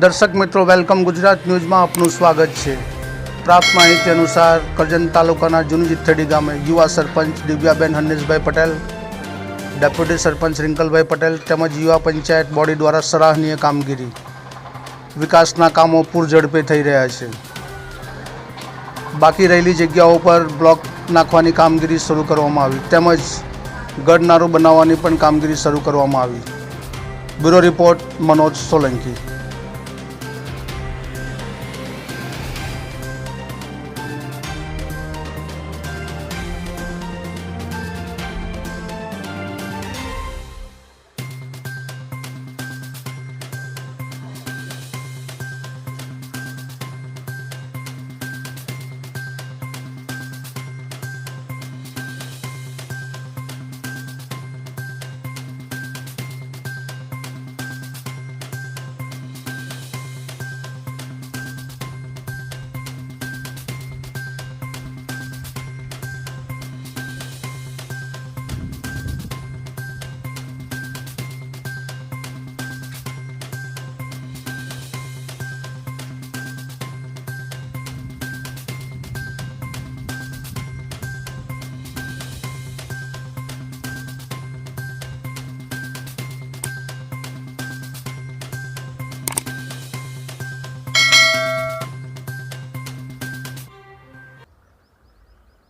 દર્શક મિત્રો, વેલકમ ગુજરાત ન્યૂઝમાં આપનું સ્વાગત છે. પ્રાપ્ત માહિતી અનુસાર, કરજણ તાલુકાના જૂની જીથડી ગામે યુવા સરપંચ દિવ્યાબેન હનીશભાઈ પટેલ, ડેપ્યુટી સરપંચ રિંકલભાઈ પટેલ તેમજ યુવા પંચાયત બોડી દ્વારા સરાહનીય કામગીરી. વિકાસના કામો પૂરઝડપે થઈ રહ્યા છે. બાકી રહેલી જગ્યાઓ પર બ્લોક નાખવાની કામગીરી શરૂ કરવામાં આવી. તેમજ ગઢનારું બનાવવાની પણ કામગીરી શરૂ કરવામાં આવી. Bureau report, Manoj Solanki.